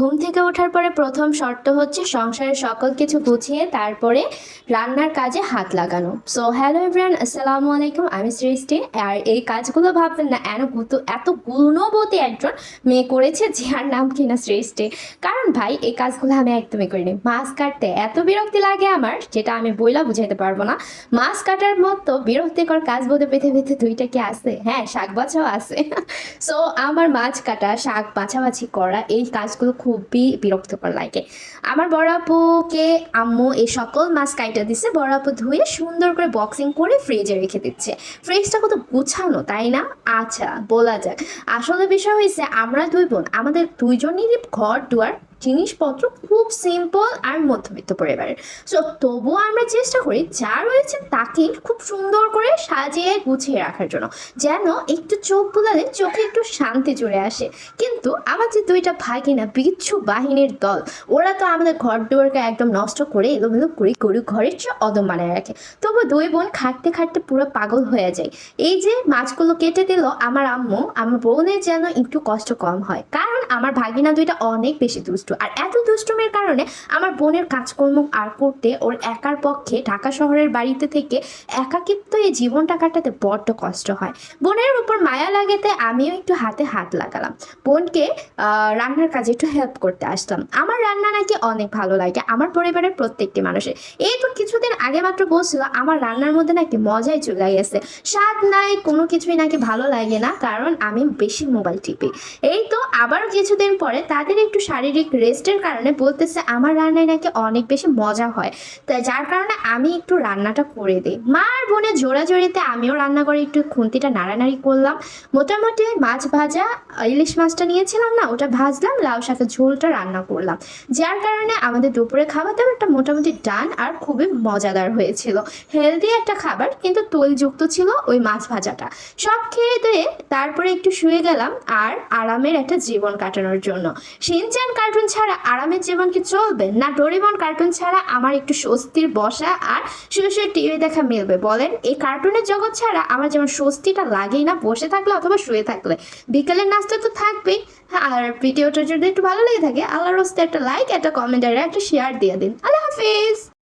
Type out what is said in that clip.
ঘুম থেকে ওঠার পরে প্রথম শর্ত হচ্ছে সংসারের সকল কিছু গুছিয়ে তারপরে রান্নার কাজে হাত লাগানো। সো হ্যালো এভরিয়ান আসসালামু আলাইকুম, আমি সৃষ্টি। আর এই কাজগুলো ভাববেন না এত গুতো, এত গুণবতী একজন মেয়ে করেছে যে যার নাম কিনা সৃষ্টি। কারণ ভাই, এই কাজগুলো আমি একদমই করিনি। মাছ কাটতে এত বিরক্তি লাগে আমার, যেটা আমি বইলা বুঝাইতে পারব না। মাছ কাটার মতো বিরক্তিকর কাজ বোধে পেতে দুইটা কি আছে? হ্যাঁ শাক বাছাও আছে। সো আমার মাছ কাটা, শাক বাছাবাছি করা, এই কাজগুলো খুবই বিরক্তকর লাগে। আমার বড় আপুকে আম্মু এই সকল মাছ কাইটা দিচ্ছে বড় আপু ধুয়ে সুন্দর করে বক্সিং করে ফ্রিজে রেখে দিচ্ছে। ফ্রিজটা কত গুছানো, তাই না? আচ্ছা বলা যাক। আসলে বিষয় হয়েছে আমরা দুই বোন, আমাদের দুইজনেরই ঘর দুয়ার জিনিসপত্র খুব সিম্পল আর মধ্যবিত্ত পরিবারের। সো তবুও আমরা চেষ্টা করি যা রয়েছে তাকে খুব সুন্দর করে সাজিয়ে গুছিয়ে রাখার জন্য, যেন একটু চোখ বোলালে চোখে একটু শান্তি চলে আসে। কিন্তু আমার যে দুইটা ভাগিনা বিচ্ছু বাহিনীর দল, ওরা তো আমাদের ঘর দুয়ারকে একদম নষ্ট করে এলোমেলো করে গরু ঘরের চেয়ে অদম বানায় রাখে। তবু দুই বোন খাটতে খাটতে পুরো পাগল হয়ে যায়। এই যে মাছগুলো কেটে দিল, আমার আম্মু, আমার বোনের যেন একটু কষ্ট কম হয়। কারণ আমার ভাগিনা দুইটা অনেক বেশি দুষ্টু। আর এত দুষ্টুমের কারণে আমার বোনের কাজকর্ম আর করতে ওর একার পক্ষে ঢাকা শহরের বাড়িতে থেকে একাকিত্ব এই জীবনটা কাটাতে বড্ড কষ্ট হয়। বোনের উপর মায়া লাগাতে আমিও একটু হাতে হাত লাগালাম। বোনকে রান্নার কাজে একটু হেল্প করতে আসলাম আমার রান্না নাকি অনেক ভালো লাগে, আমার পরিবারের প্রত্যেকটি মানুষের। এই তো কিছুদিন আগে মাত্র বলছিল আমার রান্নার মধ্যে নাকি মজাই চলে গেছে স্বাদ নাই, কোনো কিছুই নাকি ভালো লাগে না, কারণ আমি বেশি মোবাইল টিপি। এই তো আবার কিছুদিন পরে তাদের একটু শারীরিক রেস্টের কারণে বলতেছে আমার রান্নায় নাকি অনেক বেশি মজা হয়। তাই যার কারণে আমি একটু রান্নাটা করে দিই। মা আর বোনের জোড়াজোড়িতে আমিও রান্না করে একটু খুন্তিটা নাড়ানাড়ি করলাম। মোটামুটি মাছ ভাজা, ইলিশ মাছটা নিয়েছিলাম না, ওটা ভাজলাম লাউ শাকের ঝোলটা রান্না করলাম। যার কারণে আমাদের দুপুরে খাবার দাবারটা মোটামুটি ডান আর খুবই মজাদার হয়েছিল। হেলদি একটা খাবার, কিন্তু তৈলযুক্ত ছিল ওই মাছ ভাজাটা। সব খেয়ে দিয়ে তারপরে একটু শুয়ে গেলাম আর আরামের একটা জীবন কাটানোর জন্য। সিনচান কার্টুন ছাড়া আরামের জীবন কি চলবে? না, ডোরেমন কার্টুন ছাড়া আমার একটু স্বস্তির বসা আর শুয়ে টিভি দেখা মিলবে? বলেন, এই কার্টুনের জগৎ ছাড়া আমার যেমন স্বস্তিটা লাগেই না, বসে থাকলে অথবা শুয়ে থাকলে। বিকেলের নাস্তা তো থাকবেই। আর ভিডিওটা যদি একটু ভালো লেগে থাকে, আল্লাহর রস্তে একটা লাইক একটা কমেন্ট আর একটা শেয়ার দিয়ে দিন। আল্লাহ হাফিজ!